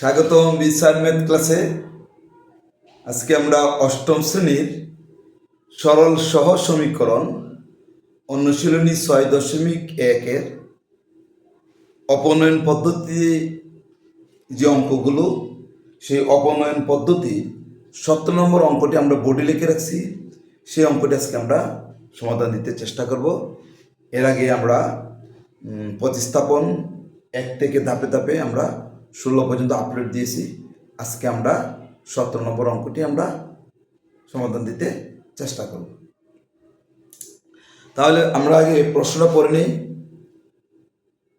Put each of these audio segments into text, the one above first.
স্বাগতম বিচার ম্যাথ ক্লাসে। আজকে আমরা অষ্টম শ্রেণির সরল সহ সমীকরণ অনুশীলনী ছয় দশমিক একের অপনয়ন পদ্ধতি যে অঙ্কগুলো, সেই অপনয়ন পদ্ধতি সতেরো নম্বর অঙ্কটি আমরা বোর্ডে লিখে রাখছি। সেই অঙ্কটি আজকে আমরা সমাধান দিতে চেষ্টা করব। এর আগে আমরা প্রতিস্থাপন এক থেকে ধাপে ধাপে আমরা ষোলো পর্যন্ত আপলোড দিয়েছি। আজকে আমরা সতেরো নম্বর অঙ্কটি আমরা সমাধান দিতে চেষ্টা করব। তাহলে আমরা আগে প্রশ্নটা পড়ে নিই।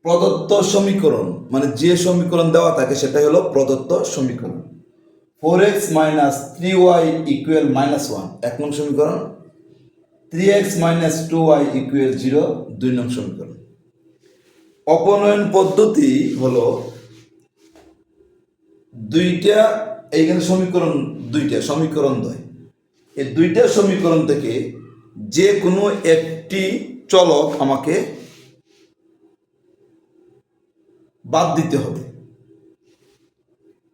প্রদত্ত সমীকরণ মানে যে সমীকরণ দেওয়া থাকে সেটাই হলো প্রদত্ত সমীকরণ। Four x minus three y equal minus one এক নং সমীকরণ। Three x minus two y equal zero দুই নং সমীকরণ। অপনয়ন পদ্ধতি হলো দুইটা, এইখানে সমীকরণ দুইটা, সমীকরণ দ্বয় এই দুইটা সমীকরণ থেকে যে কোনো একটি চলক আমাকে বাদ দিতে হবে।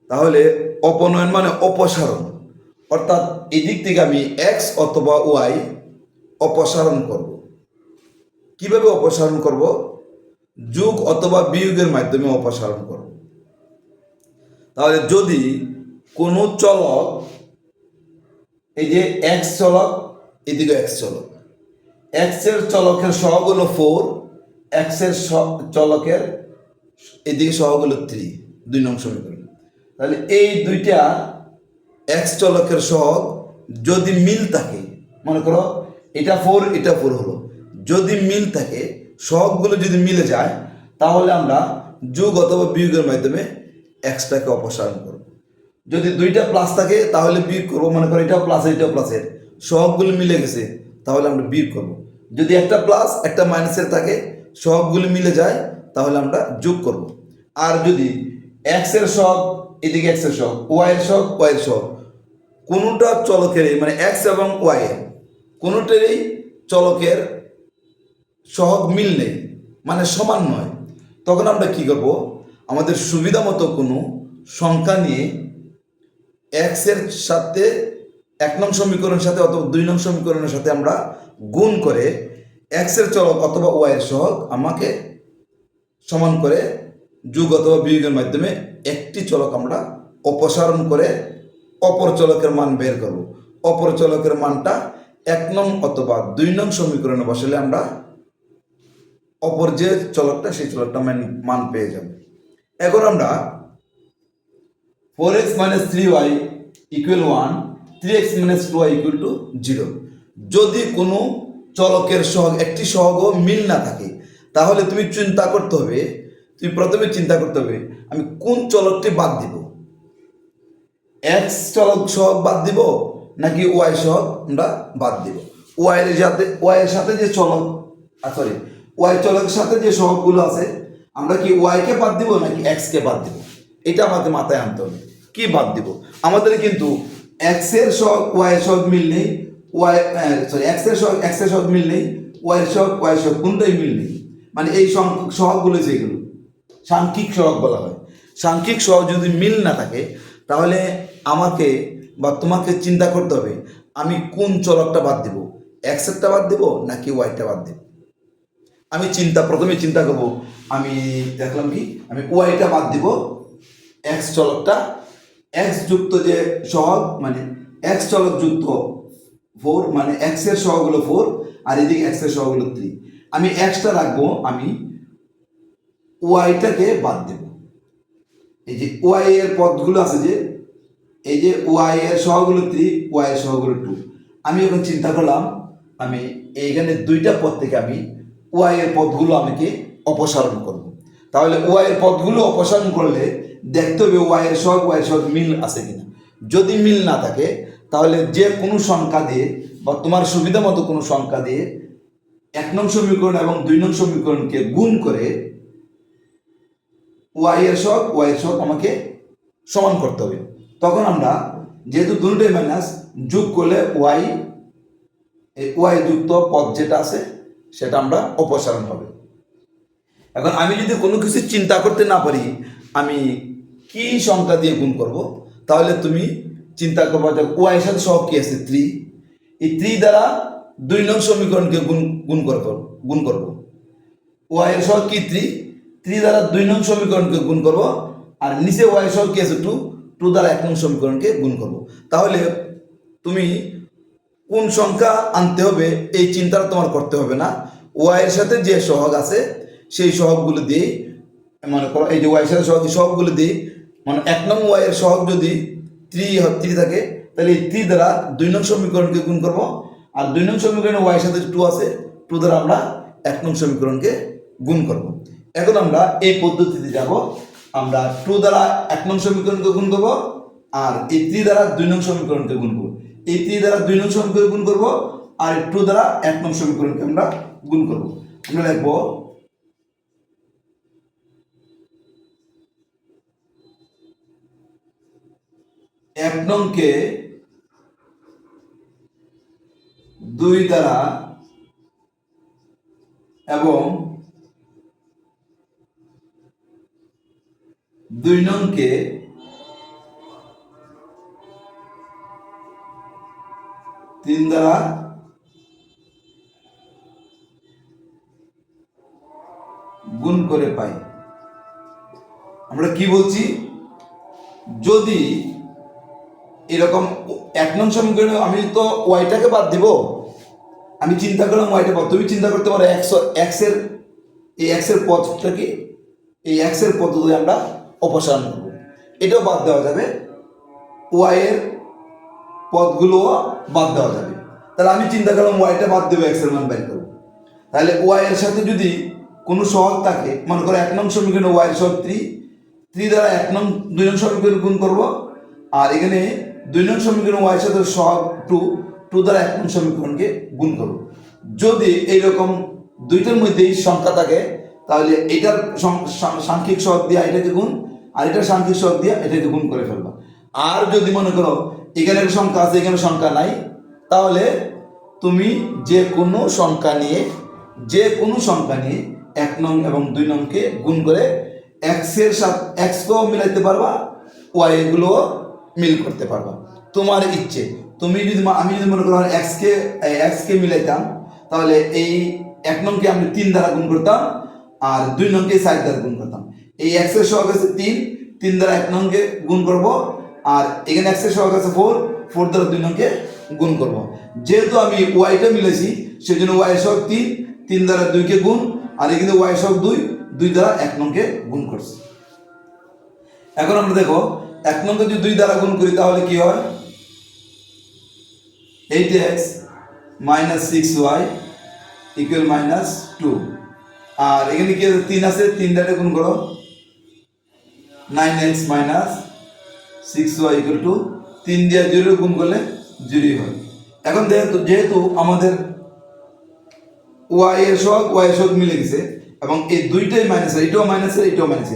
তাহলে অপনয়ন মানে অপসারণ। অর্থাৎ এদিক থেকে আমি এক্স অথবা ওয়াই অপসারণ করব। কীভাবে অপসারণ করব? যোগ অথবা বিয়োগের মাধ্যমে অপসারণ করব। তাহলে যদি কোনো চলক, এই যে এক্স চলক, এদিকে এক্স চলক। এক্সের চলকের সহগ হলো ফোর এক্সের চলকের এদিকে সহগ হলো থ্রি দুই নং সমীকরণ। তাহলে এই দুইটা এক্স চলকের সহগ যদি মিল থাকে, মনে করো এটা ফোর এটা ফোর হলো। যদি মিল থাকে, সহগগুলো যদি মিলে যায়, তাহলে আমরা যোগ অথবা বিয়োগের মাধ্যমে এক্সটাকে অপসারণ করব। যদি দুইটা প্লাস থাকে, তাহলে বিয়োগ করব। মনে করো এটাও প্লাস এটাও প্লাসের সহগগুলো মিলে গেছে, তাহলে আমরা বিয়োগ করব। যদি একটা প্লাস একটা মাইনাসের থাকে, সহগগুলো মিলে যায়, তাহলে আমরা যোগ করব। আর যদি এক্সের সহগ, এদিকে এক্সের সহগ ওয়াই এর সহগ ওয়াই এর সহগ, কোনোটা চলকেরই মানে এক্স এবং ওয়াই এর, কোনোটারই চলকের সহগ মিল নেই মানে সমান নয়, তখন আমরা কি করব? আমাদের সুবিধা মতো কোনো সংখ্যা নিয়ে এক্সের সাথে এক নং সমীকরণের সাথে অথবা দুই নং সমীকরণের সাথে আমরা গুণ করে এক্সের চলক অথবা ওয়াই এর সহগ আমাকে সমান করে যুগ অথবা বিয়োগের মাধ্যমে একটি চলক আমরা অপসারণ করে অপর চলকের মান বের করব। অপর চলকের মানটা এক নং অথবা দুই নং সমীকরণে বসালে আমরা অপর যে চলকটা, সেই চলকটা মান পেয়ে যাব। এখন আমরা four x minus three y equal one three x minus two y equal two zero যদি কোনো চলকের সহগ, একটি সহগও মিল না থাকে, তাহলে তুমি চিন্তা করতে হবে, তুমি প্রথমে চিন্তা করতে হবে, আমি কোন চলকটি বাদ দিব? এক্স চলক সহগ বাদ দিব, নাকি ওয়াই সহগ আমরা বাদ দিব? ওয়াই এর সাথে ওয়াই এর সাথে যে চলক সরি ওয়াই চলকের সাথে যে সহগগুলো আছে আমরা কি ওয়াই কে বাদ দিব নাকি এক্স কে বাদ দিব? এটা আমাদের মাথায় আনতে হবে। কি বাদ দিব? আমাদের কিন্তু এক্সের সহগ ওয়াই এর সহগ মিল নেই ওয়াই সরি এক্সের সহগ এক্সের সহগ মিল নেই ওয়াই এর সহগ ওয়াই সহগ কোনটাই মিল নেই। মানে এই সং- সহগগুলো যেগুলো, সাংখ্যিক সহগ বলা হয়। সাংখ্যিক সহগ যদি মিল না থাকে, তাহলে আমাকে বা তোমাকে চিন্তা করতে হবে, আমি কোন চলকটা বাদ দিব? এক্সেরটা বাদ দিব নাকি ওয়াইটা বাদ দিব? আমি চিন্তা, প্রথমে চিন্তা করব, আমি দেখলাম কি, আমি ওয়াইটা বাদ দিব এক্স চলকটা এক্স যুক্ত যে সহগ মানে এক্স চলক যুক্ত ফোর মানে এক্সের সহগ হলো ফোর আর এদিকে এক্সের সহগ হলো থ্রি আমি এক্সটা রাখব, আমি ওয়াইটাকে বাদ দেব। এই যে ওয়াই এর পদগুলো আছে যে, এই যে ওয়াই এর সহগুলো থ্রি ওয়াই এর সহগুলো টু আমি এখন চিন্তা করলাম, আমি এইখানে দুইটা পদ থেকে আমি ওয়াই এর পদগুলো আমাকে অপসারণ করব। তাহলে ওয়াই এর পদগুলো অপসারণ করলে দেখতে হবে ওয়াই এর সহগ ওয়াই এর মিল আছে কিনা। যদি মিল না থাকে, তাহলে যে কোনো সংখ্যা দিয়ে বা তোমার সুবিধা মতো কোনো সংখ্যা দিয়ে এক নং সমীকরণ এবং দুই নং সমীকরণকে গুণ করে ওয়াইয়ের এর সহগ ওয়াই এর আমাকে সমান করতে হবে। তখন আমরা যেহেতু দুটোই মাইনাস যোগ করলে ওয়াই ওয়াই যুক্ত পদ যেটা আছে সেটা আমরা অপসারণ হবে। এখন আমি যদি কোনো কিছু চিন্তা করতে না পারি, আমি কি সংখ্যা দিয়ে গুণ করব? তাহলে তুমি চিন্তা করবা যে ওয়াই সাথে সহগ কি আছে? থ্রি এই থ্রি দ্বারা দুই নং সমীকরণকে গুণ গুণ করব গুণ করব। ওয়াই সহগ কি থ্রি থ্রি দ্বারা দুই নং সমীকরণকে গুণ করব, আর নিচে ওয়াই সহগ কি আছে? টু টু দ্বারা এক নং সমীকরণকে গুণ করব। তাহলে তুমি কোন সংখ্যা আনতে হবে, এই চিন্তাটা তোমার করতে হবে না। ওয়াই এর সাথে যে সহগ আছে, সেই সহগগুলো দিয়ে মনে করো, এই যে ওয়াই এর সাথে সহগ সহগগুলো দিয়ে মানে এক নং ওয়াই এর সহগ যদি থ্রি থ্রি থাকে, তাহলে এই থ্রি দ্বারা দুই নং সমীকরণকে গুণ করব। আর দুই নং সমীকরণে ওয়াই এর সাথে টু আছে টু দ্বারা আমরা এক নং সমীকরণকে গুণ করব। এখন আমরা এই পদ্ধতিতে যাব। আমরা টু দ্বারা এক নং সমীকরণকে গুণ করব, আর এই থ্রি দ্বারা দুই নং সমীকরণকে গুণ করব। এই থ্রি দ্বারা দুই নং সমীকরণ গুণ করব, আর টু দ্বারা এক নং সমীকরণকে আমরা গুণ করব। আমরা লিখব, এক নংকে দুই দ্বারা এবং দুই নংকে তিন দ্বারা গুণ করে পাই। আমরা কি বলছি? যদি এরকম এক নং সমীকরণে আমি তো ওয়াইটাকে বাদ দিব, আমি চিন্তা করলাম ওয়াইটা বাদ, তুমি চিন্তা করতে পারো একশো এক্সের এই এক্সের পথটা কি এই এক্সের পদ্ধতি আমরা অপসারণ করব, এটাও বাদ দেওয়া যাবে। ওয়াইয়ের পদগুলোও বাদ দেওয়া যাবে। তাহলে আমি চিন্তা করলাম ওয়াইটা বাদ দেবো এক্সের মান বের করব। তাহলে ওয়াইয়ের সাথে যদি কোনো সহগ থাকে, মনে করো এক নং সমীকরণে ওয়াইয়ের সহগ থ্রি থ্রি দ্বারা এক নং, দুই নং সমীকরণ গুণ করব, আর এখানে দুই নং সমীকরণ ওয়াইয়ের সাথে সহগ টু টু দ্বারা এক নং সমীকরণকে গুণ করব। যদি এইরকম দুইটার মধ্যেই সংখ্যা থাকে, তাহলে এটার সাংখ্যিক সহগ দিয়ে এটাকে গুণ, আর এটার সাংখ্যিক সহগ দিয়ে এটাকে গুণ করে ফেলবা। আর যদি মনে করো এখানে একটা সংখ্যা আছে, এখানে সংখ্যা নাই। তাহলে তুমি যে কোনো সংখ্যা নিয়ে যে কোনো সংখ্যা নিয়ে এক নং এবং দুই নংকে গুণ করে এক্সের সাথে এক্সকেও মিলাইতে পারবা ওয়াই এগুলোও মিল করতে পারবা। তোমার ইচ্ছে। তুমি যদি আমি যদি মনে করো এক্সকে এক্সকে মিলাইতাম, তাহলে এই এক নংকে আমি তিন দ্বারা গুণ করতাম আর দুই নংকে চার দ্বারা গুণ করতাম। এই এক্সের সহগ আছে তিন। তিন দ্বারা এক নংকে গুণ করব আর এখানে এক্সের সহগ আছে ফোর ফোর দ্বারা দুই নংকে গুণ করব। যেহেতু আমি ওয়াইটা মিলেছি সেই জন্য ওয়াই সহগ তিন তিন দ্বারা দুইকে গুণ, আর এখানে ওয়াই সহগ দুই দুই দ্বারা এক নংকে গুণ করছি। এখন আমরা দেখো এক নংকে যদি দুই দ্বারা গুণ করি, তাহলে কি হয়? Eight x minus six y equal minus two. আর এখানে কি আছে? তিন আছে তিন দ্বারা গুণ করো। Nine x minus six y equal two তিন দিয়ে জিরো গুণ করলে জিরোই হয়। এখন যেহেতু যেহেতু আমাদের ওয়াই এর সহগ ওয়াই সহগ মিলে গেছে, এবং এই দুইটাই মাইনাস এটাও মাইনাস এটাও মাইনাস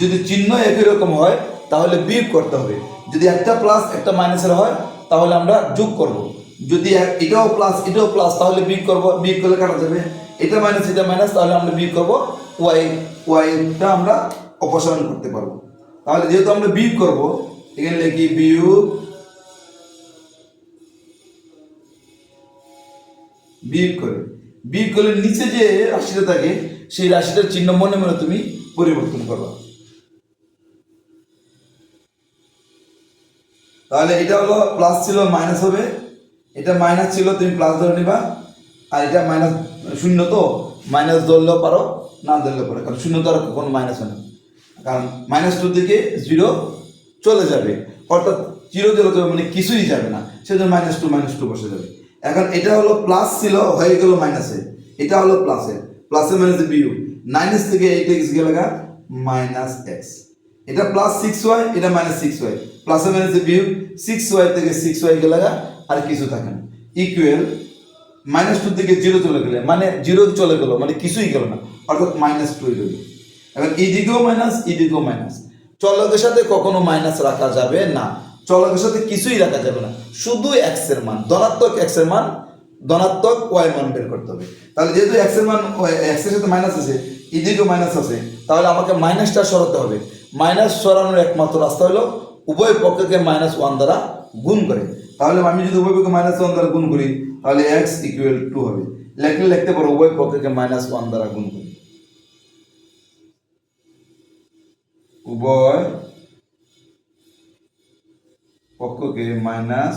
যদি চিহ্ন একই রকম হয়, তাহলে বিয়োগ করতে হবে। যদি একটা প্লাস একটা মাইনাসের হয়, তাহলে আমরা যোগ করব। যদি এটাও প্লাস এটাও প্লাস তাহলে বিয়োগ করব। বিয়োগ করলে কাটা যাবে? এটা মাইনাস এটা মাইনাস তাহলে আমরা বিয়োগ করব। ওয়াই ওয়াইটা আমরা অপসারণ করতে পারব। তাহলে যেহেতু আমরা বিয়োগ করব এখানে লিখি বিয়োগ বিয়োগ করে। বিয়োগ করলে নিচে যে রাশিটা থাকে, সেই রাশিটার চিহ্ন মনে মনে তুমি পরিবর্তন করবা। তাহলে এটা হলো প্লাস ছিল মাইনাস হবে। এটা মাইনাস ছিল, তুমি প্লাস ধরে নিবা। আর এটা মাইনাস শূন্য তো মাইনাস ধরলেও পারো, না ধরলেও পারো। কারণ শূন্য তো আর কখনো মাইনাস হয় না। কারণ মাইনাস টু থেকে জিরো চলে যাবে। অর্থাৎ জিরো মানে কিছুই যাবে না। সেজন্য মাইনাস টু মাইনাস টু বসে যাবে। এখন এটা হলো প্লাস ছিল, হয়ে গেল মাইনাসে এটা হলো প্লাসে প্লাসে মাইনাসে বিউ মাইনাস থেকে এইট এক্স গেলে মাইনাস এক্স এটা প্লাস সিক্স ওয়াই এটা মাইনাস সিক্স ওয়াই প্লাসে মাইনাসে বিউ সিক্স ওয়াই থেকে সিক্স ওয়াই গেলে আর কিছু থাকে না। ইকুয়াল মাইনাস টু থেকে জিরো চলে গেলে। মানে জিরো চলে গেলো মানে কিছুই গেল না। অর্থাৎ মাইনাস টু রইল এবার এদিকেও মাইনাস এদিকেও মাইনাস চলকের সাথে কখনো মাইনাস রাখা যাবে না। চলকের সাথে কিছুই রাখা যাবে না। শুধু এক্সের মান। ধনাত্মক এক্সের মান, ধনাত্মক ওয়াই মান বের করতে হবে। তাহলে যেহেতু এক্সের মান এক্সের সাথে মাইনাস আছে এদিকেও মাইনাস আছে, তাহলে আমাকে মাইনাসটা সরাতে হবে। মাইনাস সরানোর একমাত্র রাস্তা হলো উভয় পক্ষকে মাইনাস ওয়ান দ্বারা গুণ করে। তাহলে আমি যদি উভয় পক্ষে মাইনাস ওয়ান দ্বারা গুণ করি, তাহলে এক্স ইকুয়াল টু হবে। লেখলে লিখতে পারো উভয় পক্ষকে মাইনাস ওয়ান দ্বারা গুণ করি। উভয় পক্ষকে মাইনাস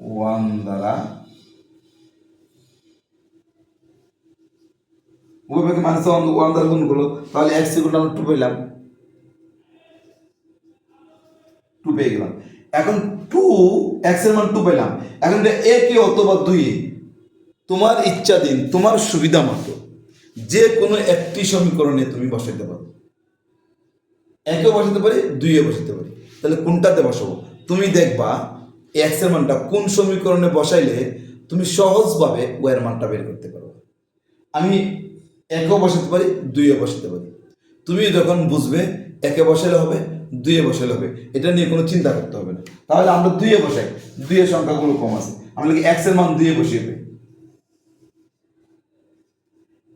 ওয়ান দ্বারা উভয় পক্ষে মাইনাস ওয়ান ওয়ান দ্বারা গুণ করল। তাহলে এক্স ইকুয়াল আমরা টু পেলাম। টু পেয়ে গেলাম। এখন টু এক্সের মান টু পেলাম। এখন এটা একে অথবা দুই তোমার ইচ্ছা দিন তোমার সুবিধা মতো, যে কোনো একটি সমীকরণে তুমি বসাইতে পারো। একে বসাতে পারি, দুইয়ে বসাতে পারি। তাহলে কোনটাতে বসাবো? তুমি দেখবা এক্সের মানটা কোন সমীকরণে বসাইলে তুমি সহজভাবে ওয়ের মানটা বের করতে পারো। আমি একে বসাতে পারি, দুইয়ে বসাতে পারি। তুমি যখন বুঝবে, একে বসালে হবে, দুইয়ে বসালে হবে, এটা নিয়ে কোনো চিন্তা করতে হবে না। তাহলে আমরা দুইয়ে বসাই, দুইয়ের সংখ্যাগুলো কম আছে। আমরা লিখি এক্সের মান দুইয়ে বসিয়ে দেই?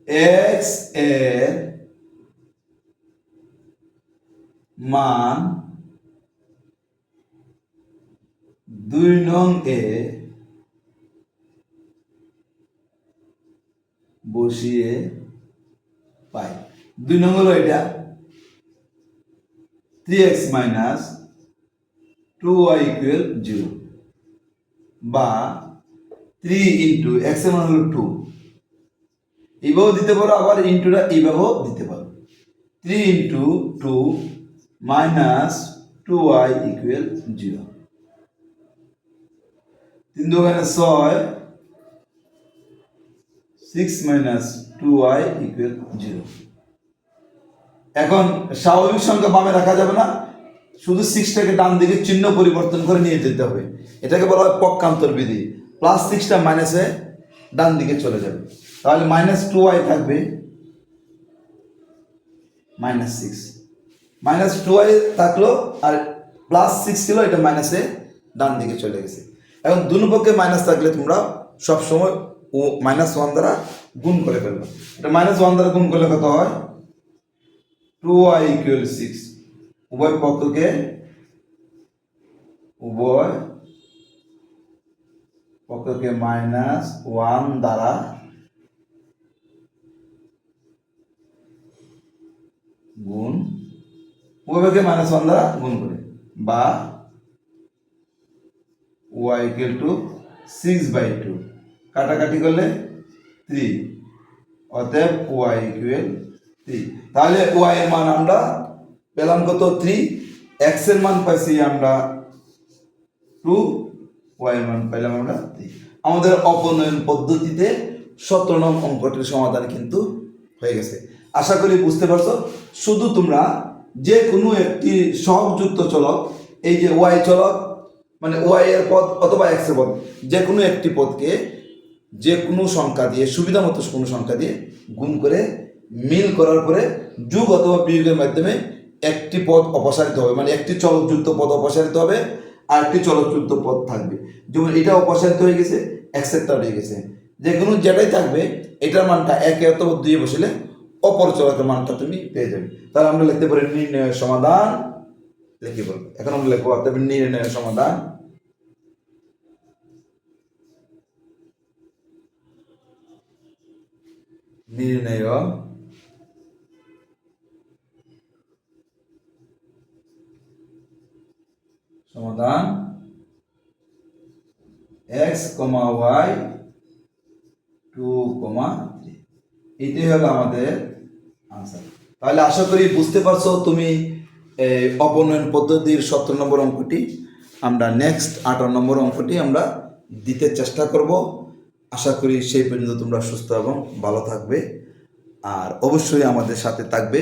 এক্সের মান দুই নং এ বসিয়ে পাই। দুই নং হলো এটা। Three x minus two y equal zero বা থ্রি ইন্টু এক্সের মান হলো টু এইভাবেও দিতে পারো, আবার ইন্টুটা এইভাবেও দিতে পারো। Three into two minus two y equal zero. তিন দোকানে ছয় six minus two y equal zero এখন স্বাভাবিক সংখ্যা বামে রাখা যাবে না, শুধু সিক্সটাকে ডান দিকে চিহ্ন পরিবর্তন করে নিয়ে যেতে হবে। এটাকে বলা হয় পক্ষান্তর বিধি। প্লাস সিক্সটা মাইনাসে ডান দিকে চলে যাবে। তাহলে মাইনাস টু ওয়াই থাকবে minus six minus two y থাকল আর প্লাস সিক্স ছিল, এটা মাইনাসে ডান দিকে চলে গেছে। এখন দুনো পক্ষে মাইনাস থাকলে তোমরা সবসময় ও মাইনাস ওয়ান দ্বারা গুণ করে ফেলবে। এটা মাইনাস ওয়ান দ্বারা গুণ করলে কত হয়? টু ওয়াই ইকুয়াল সিক্স উভয় পক্ষকে উভয় পক্ষকে মাইনাস ওয়ান দ্বারা গুণ উভয়কে মাইনাস ওয়ান দ্বারা গুণ করে। বা y equal two six by two কাটাকাটি করলে থ্রি অতএব ওয়াই ইকুয়াল থ্রি তাহলে ওয়াই এর মান আমরা পেলাম কত? থ্রি এক্সের মান পাইছি আমরা টু ওয়াই এর মান পাইলাম আমরা থ্রি আমাদের অপনয়ন পদ্ধতিতে সতেরো নং অঙ্কটির সমাধান কিন্তু হয়ে গেছে। আশা করি বুঝতে পারছ? শুধু তোমরা যে কোনো একটি সহযুক্ত চলক, এই যে ওয়াই চলক মানে ওয়াই এর পদ অথবা এক্সের পদ যে কোনো একটি পদকে যে কোনো সংখ্যা দিয়ে, সুবিধা মতো কোনো সংখ্যা দিয়ে গুণ করে মিল করার পরে যুগ অথবা বিয়োগের মাধ্যমে একটি পদ অপসারিত হবে। মানে একটি চলকযুক্ত পদ অপসারিত হবে, আর একটি চলকযুক্ত পদ থাকবে। যেমন এটা অপসারিত হয়ে গেছে একসেপ্টার হয়ে গেছে। যে কোনো যেটাই থাকবে, এটার মানটা একে অথবা দুইয়ে বসলে অপর চলকের মানটা তুমি পেয়ে যাবে। তাহলে আমরা লিখতে পারি নির্ণয়ের সমাধান। লিখে বলব এখন আমরা লিখব অর্থাৎ নির্ণয়ের সমাধান। নির্ণয় সমাধান। X comma y two comma three. এটাই হলো আমাদের আনসার। তাহলে আশা করি বুঝতে পারছ তুমি অপনয়ন পদ্ধতির সতেরো নম্বর অঙ্কটি। আমরা নেক্সট আঠারো নম্বর অঙ্কটি আমরা দিতে চেষ্টা করব। আশা করি সেই পর্যন্ত তোমরা সুস্থ এবং ভালো থাকবে। আর অবশ্যই আমাদের সাথে থাকবে,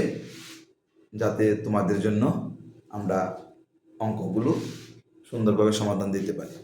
যাতে তোমাদের জন্য আমরা অঙ্কগুলো সুন্দরভাবে সমাধান দিতে পারি।